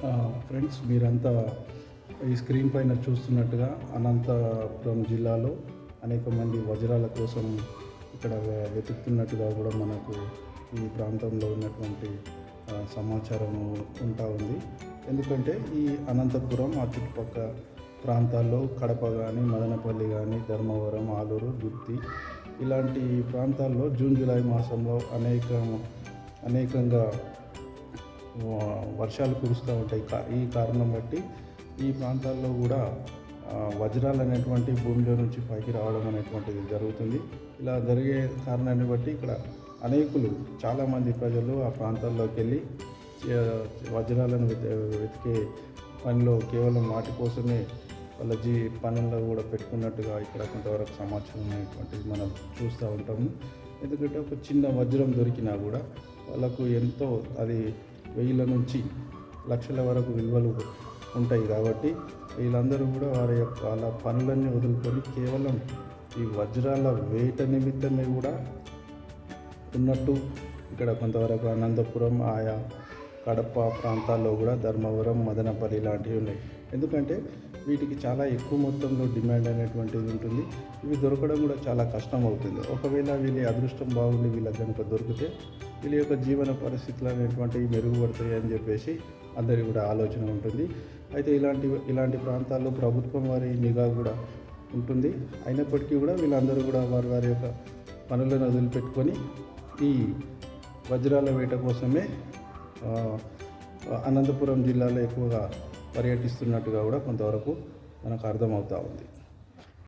Friends మీరంతా ఈ screen పైన చూస్తున్నట్టుగా అనంతపురం జిల్లాలో అనేక మంది వజ్రాల కోసం ఇక్కడ వెతుకుతున్నట్టుగా కూడా మనకు ఈ ప్రాంతంలో ఉన్నటువంటి సమాచారం ఉంటా ఉంది. ఎందుకంటే ఈ అనంతపురం ఆ చుట్టుపక్క ప్రాంతాల్లో కడప కానీ మదనపల్లి కానీ ధర్మవరం ఆలూరు గుత్తి ఇలాంటి ప్రాంతాల్లో జూన్ జూలై మాసంలో అనేక అనేకంగా వర్షాలు కురుస్తూ ఉంటాయి. కా- ఈ కారణం బట్టి ఈ ప్రాంతాల్లో కూడా వజ్రాలు అనేటువంటి భూమిలో నుంచి పైకి రావడం అనేటువంటిది జరుగుతుంది. ఇలా జరిగే కారణాన్ని బట్టి ఇక్కడ అనేకులు చాలామంది ప్రజలు ఆ ప్రాంతాల్లోకి వెళ్ళి వజ్రాలను వెతికే పనిలో కేవలం వాటి కోసమే వాళ్ళ జీ పనుల్లో కూడా పెట్టుకున్నట్టుగా ఇక్కడ కొంతవరకు సమాచారం అనేటువంటిది మనం చూస్తూ ఉంటాము. ఎందుకంటే ఒక చిన్న వజ్రం దొరికినా కూడా వాళ్ళకు ఎంతో అది వెయ్యిల నుంచి లక్షల వరకు విలువలు ఉంటాయి కాబట్టి వీళ్ళందరూ కూడా వారి యొక్క వాళ్ళ పనులన్నీ వదులుకొని కేవలం ఈ వజ్రాల వేట నిమిత్తమే కూడా ఉన్నట్టు ఇక్కడ కొంతవరకు అనంతపురం ఆయా కడప ప్రాంతాల్లో కూడా ధర్మవరం మదనపల్లి లాంటివి ఉన్నాయి. ఎందుకంటే వీటికి చాలా ఎక్కువ మొత్తంలో డిమాండ్ అనేటువంటిది ఉంటుంది. ఇవి దొరకడం కూడా చాలా కష్టం అవుతుంది. ఒకవేళ వీళ్ళ అదృష్టం బాగుండి వీళ్ళకి కనుక దొరికితే వీళ్ళ యొక్క జీవన పరిస్థితులు అనేటువంటివి మెరుగుపడతాయి అని చెప్పేసి అందరి కూడా ఆలోచన ఉంటుంది. అయితే ఇలాంటి ఇలాంటి ప్రాంతాల్లో ప్రభుత్వం వారి నిఘా కూడా ఉంటుంది. అయినప్పటికీ కూడా వీళ్ళందరూ కూడా వారి వారి యొక్క పనులను వదిలిపెట్టుకొని ఈ వజ్రాల వేట కోసమే అనంతపురం జిల్లాలో ఎక్కువగా పర్యటిస్తున్నట్టుగా కూడా కొంతవరకు మనకు అర్థమవుతూ ఉంది.